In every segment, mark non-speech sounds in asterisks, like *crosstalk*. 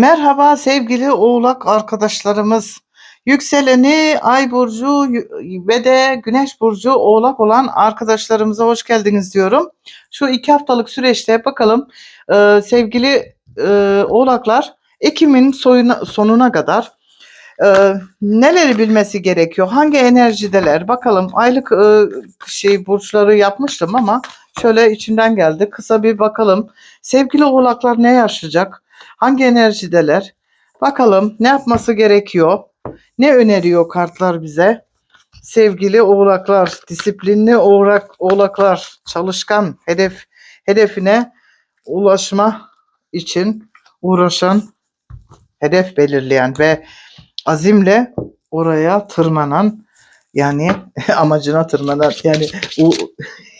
Merhaba sevgili Oğlak arkadaşlarımız. Yükseleni Ay burcu ve de Güneş burcu Oğlak olan arkadaşlarımıza hoş geldiniz diyorum. Şu iki haftalık süreçte bakalım e, sevgili e, Oğlaklar Ekim'in soyuna, sonuna kadar e, neleri bilmesi gerekiyor? Hangi enerjideler? Bakalım aylık e, şey burçları yapmıştım ama şöyle içimden geldi. Kısa bir bakalım. Sevgili Oğlaklar ne yaşayacak? Hangi enerjideler? Bakalım ne yapması gerekiyor? Ne öneriyor kartlar bize? Sevgili oğlaklar, disiplinli oğlak, oğlaklar, çalışkan, hedef hedefine ulaşma için uğraşan, hedef belirleyen ve azimle oraya tırmanan yani *laughs* amacına tırmanan yani o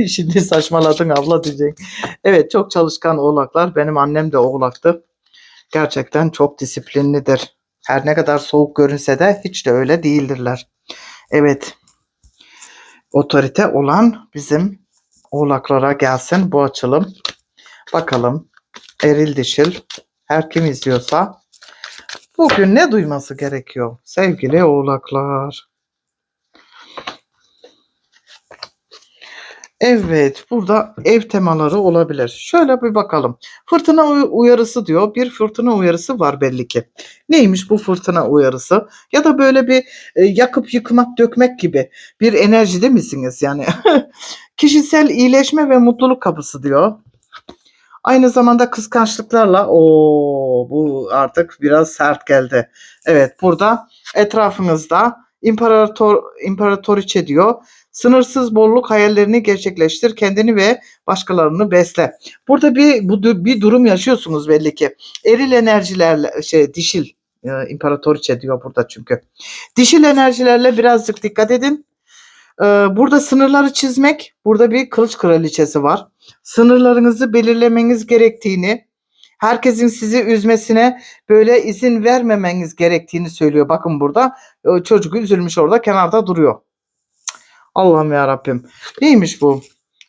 *laughs* şimdi saçmaladın abla diyecek. Evet çok çalışkan oğlaklar. Benim annem de oğlaktı gerçekten çok disiplinlidir. Her ne kadar soğuk görünse de hiç de öyle değildirler. Evet. Otorite olan bizim oğlaklara gelsin bu açılım. Bakalım eril dişil her kim izliyorsa bugün ne duyması gerekiyor sevgili oğlaklar? Evet, burada ev temaları olabilir. Şöyle bir bakalım. Fırtına uy- uyarısı diyor. Bir fırtına uyarısı var belli ki. Neymiş bu fırtına uyarısı? Ya da böyle bir e, yakıp yıkmak, dökmek gibi bir enerjide misiniz yani? *laughs* Kişisel iyileşme ve mutluluk kapısı diyor. Aynı zamanda kıskançlıklarla o bu artık biraz sert geldi. Evet, burada etrafınızda imparator imparatoriçe diyor. Sınırsız bolluk hayallerini gerçekleştir, kendini ve başkalarını besle. Burada bir bu bir durum yaşıyorsunuz belli ki. Eril enerjilerle şey dişil e, imparatoriçe diyor burada çünkü. Dişil enerjilerle birazcık dikkat edin. Ee, burada sınırları çizmek, burada bir kılıç kraliçesi var. Sınırlarınızı belirlemeniz gerektiğini, herkesin sizi üzmesine böyle izin vermemeniz gerektiğini söylüyor. Bakın burada e, çocuk üzülmüş orada kenarda duruyor. Allah'ım ya Rabbim. Neymiş bu?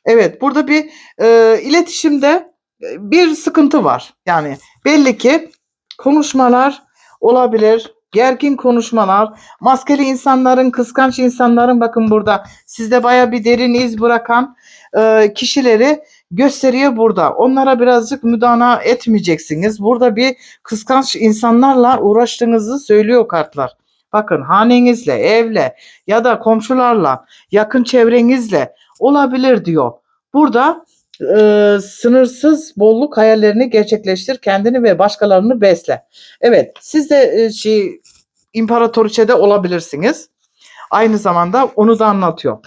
Evet, burada bir e, iletişimde e, bir sıkıntı var. Yani belli ki konuşmalar olabilir. Gergin konuşmalar, maskeli insanların, kıskanç insanların bakın burada sizde baya bir derin iz bırakan e, kişileri gösteriyor burada. Onlara birazcık müdana etmeyeceksiniz. Burada bir kıskanç insanlarla uğraştığınızı söylüyor kartlar. Bakın hanenizle, evle ya da komşularla, yakın çevrenizle olabilir diyor. Burada e, sınırsız bolluk hayallerini gerçekleştir, kendini ve başkalarını besle. Evet, siz de e, şey imparatoriçede olabilirsiniz. Aynı zamanda onu da anlatıyor.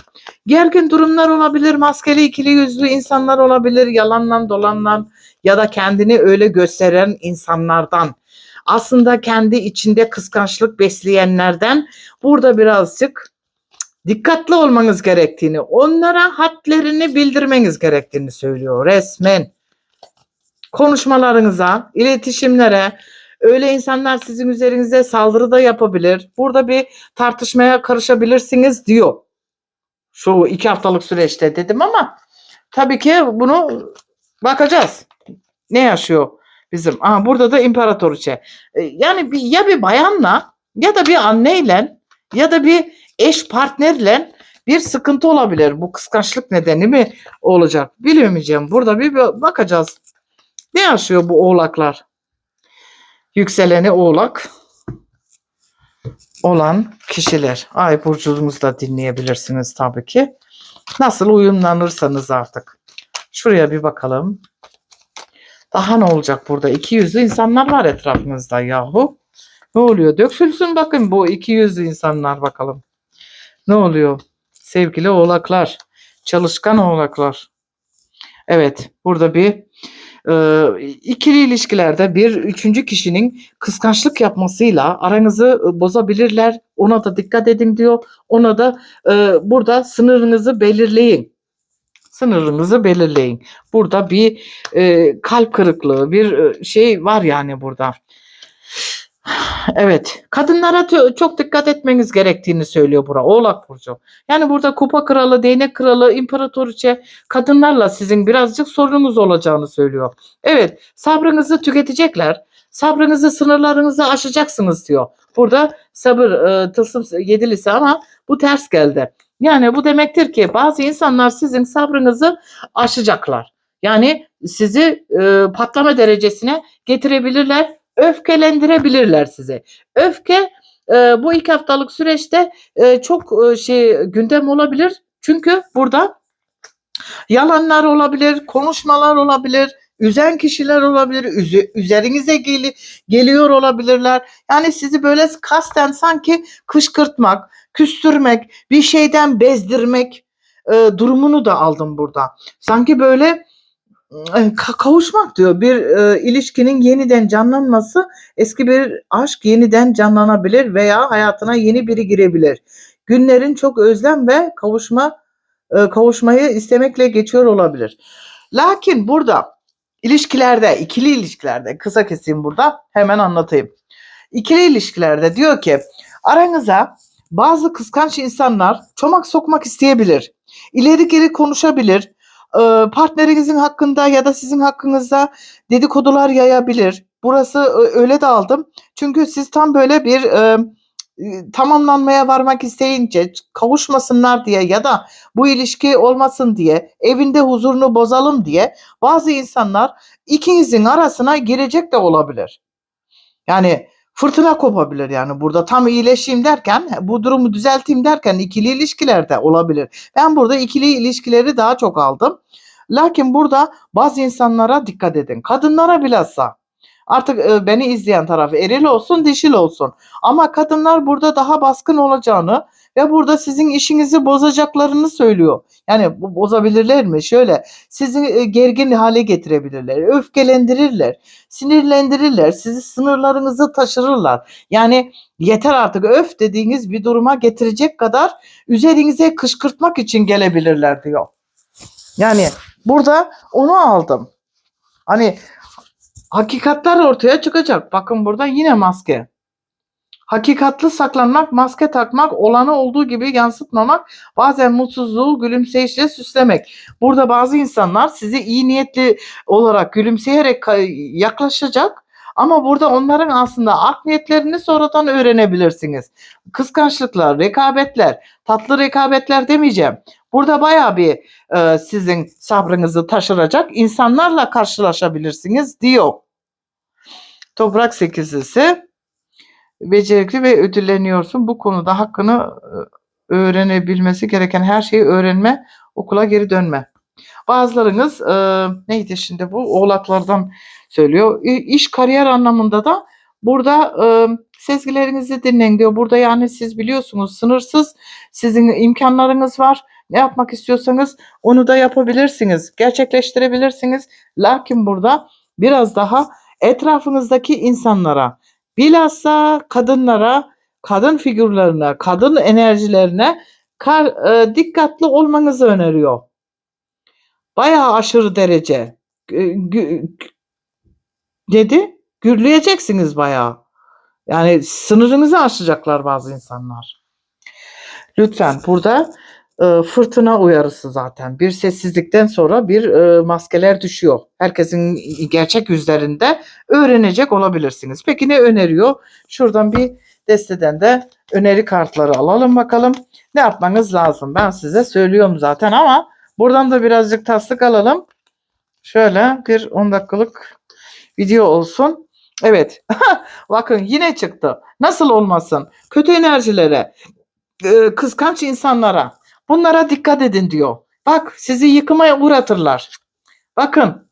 Gergin durumlar olabilir, maskeli ikili yüzlü insanlar olabilir, yalandan dolandan ya da kendini öyle gösteren insanlardan. Aslında kendi içinde kıskançlık besleyenlerden burada birazcık dikkatli olmanız gerektiğini, onlara hadlerini bildirmeniz gerektiğini söylüyor resmen. Konuşmalarınıza, iletişimlere, öyle insanlar sizin üzerinize saldırı da yapabilir. Burada bir tartışmaya karışabilirsiniz diyor. Şu iki haftalık süreçte dedim ama tabii ki bunu bakacağız. Ne yaşıyor bizim? Aha, burada da imparatoriçe. E, Yani bir, ya bir bayanla ya da bir anneyle ya da bir eş partnerle bir sıkıntı olabilir. Bu kıskançlık nedeni mi olacak? Bilemeyeceğim. Burada bir bakacağız. Ne yaşıyor bu oğlaklar? Yükseleni oğlak olan kişiler. Ay burcunuzu da dinleyebilirsiniz tabii ki. Nasıl uyumlanırsanız artık. Şuraya bir bakalım. Daha ne olacak burada? İki yüzlü insanlar var etrafınızda yahu. Ne oluyor? Döksülsün bakın bu iki yüzlü insanlar bakalım. Ne oluyor? Sevgili oğlaklar, çalışkan oğlaklar. Evet, burada bir e, ikili ilişkilerde bir üçüncü kişinin kıskançlık yapmasıyla aranızı e, bozabilirler. Ona da dikkat edin diyor. Ona da e, burada sınırınızı belirleyin. Sınırınızı belirleyin. Burada bir e, kalp kırıklığı, bir e, şey var yani burada. Evet, kadınlara çok dikkat etmeniz gerektiğini söylüyor bura. Oğlak burcu. Yani burada kupa kralı, değnek kralı, imparatoriçe kadınlarla sizin birazcık sorununuz olacağını söylüyor. Evet, sabrınızı tüketecekler. sabrınızı, sınırlarınızı aşacaksınız diyor. Burada sabır e, tılsım yedilisi ama bu ters geldi. Yani bu demektir ki bazı insanlar sizin sabrınızı aşacaklar. Yani sizi e, patlama derecesine getirebilirler, öfkelendirebilirler sizi. Öfke e, bu iki haftalık süreçte e, çok e, şey gündem olabilir. Çünkü burada yalanlar olabilir, konuşmalar olabilir, üzen kişiler olabilir, üzü- üzerinize geli- geliyor olabilirler. Yani sizi böyle kasten sanki kışkırtmak, küstürmek, bir şeyden bezdirmek e, durumunu da aldım burada. Sanki böyle e, ka- kavuşmak diyor. Bir e, ilişkinin yeniden canlanması, eski bir aşk yeniden canlanabilir veya hayatına yeni biri girebilir. Günlerin çok özlem ve kavuşma e, kavuşmayı istemekle geçiyor olabilir. Lakin burada ilişkilerde, ikili ilişkilerde kısa keseyim burada hemen anlatayım. İkili ilişkilerde diyor ki aranıza bazı kıskanç insanlar çomak sokmak isteyebilir. İleri geri konuşabilir. Ee, partnerinizin hakkında ya da sizin hakkınızda dedikodular yayabilir. Burası ö- öyle de aldım. Çünkü siz tam böyle bir e, e, tamamlanmaya varmak isteyince kavuşmasınlar diye ya da bu ilişki olmasın diye evinde huzurunu bozalım diye bazı insanlar ikinizin arasına girecek de olabilir. Yani fırtına kopabilir yani burada tam iyileşeyim derken bu durumu düzelteyim derken ikili ilişkilerde olabilir. Ben burada ikili ilişkileri daha çok aldım. Lakin burada bazı insanlara dikkat edin. Kadınlara bilhassa. Artık e, beni izleyen taraf eril olsun dişil olsun. Ama kadınlar burada daha baskın olacağını ve burada sizin işinizi bozacaklarını söylüyor. Yani bozabilirler mi? Şöyle sizi e, gergin hale getirebilirler, öfkelendirirler, sinirlendirirler, sizi sınırlarınızı taşırırlar. Yani yeter artık öf dediğiniz bir duruma getirecek kadar üzerinize kışkırtmak için gelebilirler diyor. Yani burada onu aldım. Hani hakikatler ortaya çıkacak. Bakın burada yine maske. Hakikatli saklanmak, maske takmak, olanı olduğu gibi yansıtmamak, bazen mutsuzluğu gülümseyişle süslemek. Burada bazı insanlar sizi iyi niyetli olarak gülümseyerek yaklaşacak ama burada onların aslında art niyetlerini sonradan öğrenebilirsiniz. Kıskançlıklar, rekabetler, tatlı rekabetler demeyeceğim. Burada bayağı bir e, sizin sabrınızı taşıracak insanlarla karşılaşabilirsiniz diyor. Toprak sekizlisi becerikli ve ödülleniyorsun. Bu konuda hakkını e, öğrenebilmesi gereken her şeyi öğrenme, okula geri dönme. Bazılarınız e, neydi şimdi bu oğlaklardan söylüyor. İş kariyer anlamında da burada e, sezgilerinizi dinleyin diyor. Burada yani siz biliyorsunuz sınırsız sizin imkanlarınız var. Ne yapmak istiyorsanız onu da yapabilirsiniz. Gerçekleştirebilirsiniz. Lakin burada biraz daha etrafınızdaki insanlara bilhassa kadınlara, kadın figürlerine, kadın enerjilerine kar- e, dikkatli olmanızı öneriyor. Bayağı aşırı derece. Gü- dedi? Gürleyeceksiniz bayağı. Yani sınırınızı aşacaklar bazı insanlar. Lütfen burada e, fırtına uyarısı zaten. Bir sessizlikten sonra bir e, maskeler düşüyor. Herkesin gerçek yüzlerinde öğrenecek olabilirsiniz. Peki ne öneriyor? Şuradan bir desteden de öneri kartları alalım bakalım. Ne yapmanız lazım? Ben size söylüyorum zaten ama buradan da birazcık taslık alalım. Şöyle bir 10 dakikalık video olsun. Evet. *laughs* Bakın yine çıktı. Nasıl olmasın? Kötü enerjilere, e, kıskanç insanlara bunlara dikkat edin diyor. Bak sizi yıkıma uğratırlar. Bakın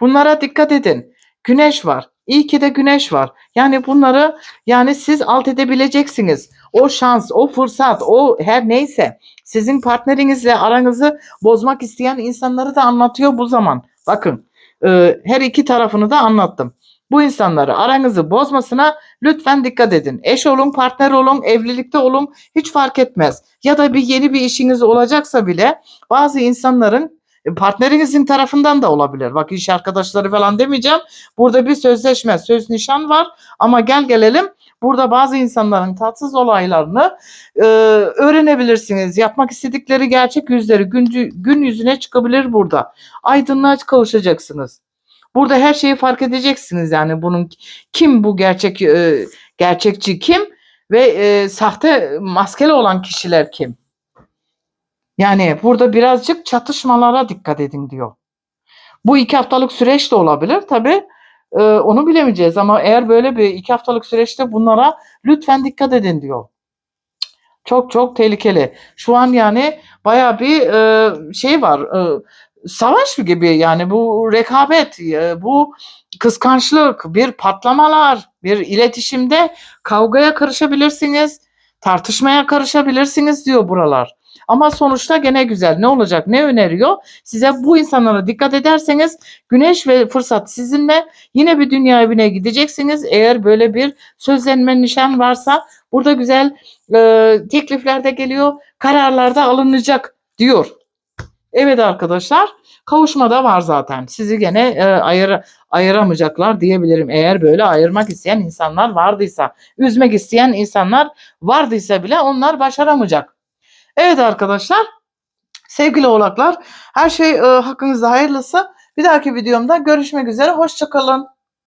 bunlara dikkat edin. Güneş var. İyi ki de güneş var. Yani bunları yani siz alt edebileceksiniz. O şans, o fırsat, o her neyse sizin partnerinizle aranızı bozmak isteyen insanları da anlatıyor bu zaman. Bakın e, her iki tarafını da anlattım. Bu insanları aranızı bozmasına lütfen dikkat edin. Eş olun, partner olun, evlilikte olun hiç fark etmez. Ya da bir yeni bir işiniz olacaksa bile bazı insanların e, partnerinizin tarafından da olabilir. Bak iş arkadaşları falan demeyeceğim. Burada bir sözleşme, söz nişan var ama gel gelelim burada bazı insanların tatsız olaylarını e, öğrenebilirsiniz. Yapmak istedikleri gerçek yüzleri gün, gün yüzüne çıkabilir burada. Aydınlığa kavuşacaksınız. Burada her şeyi fark edeceksiniz yani bunun kim bu gerçek e, gerçekçi kim ve e, sahte maskeli olan kişiler kim? Yani burada birazcık çatışmalara dikkat edin diyor. Bu iki haftalık süreç de olabilir tabi. Onu bilemeyeceğiz ama eğer böyle bir iki haftalık süreçte bunlara lütfen dikkat edin diyor. Çok çok tehlikeli. Şu an yani baya bir e, şey var. E, savaş gibi yani bu rekabet, e, bu kıskançlık, bir patlamalar, bir iletişimde kavgaya karışabilirsiniz, tartışmaya karışabilirsiniz diyor buralar. Ama sonuçta gene güzel. Ne olacak? Ne öneriyor? Size bu insanlara dikkat ederseniz güneş ve fırsat sizinle yine bir dünya evine gideceksiniz. Eğer böyle bir sözlenme nişan varsa burada güzel e, teklifler de geliyor. Kararlar da alınacak diyor. Evet arkadaşlar kavuşma da var zaten. Sizi gene e, ayır, ayıramayacaklar diyebilirim. Eğer böyle ayırmak isteyen insanlar vardıysa, üzmek isteyen insanlar vardıysa bile onlar başaramayacak. Evet arkadaşlar sevgili oğlaklar her şey e, hakkınızda hayırlısı. Bir dahaki videomda görüşmek üzere. Hoşçakalın.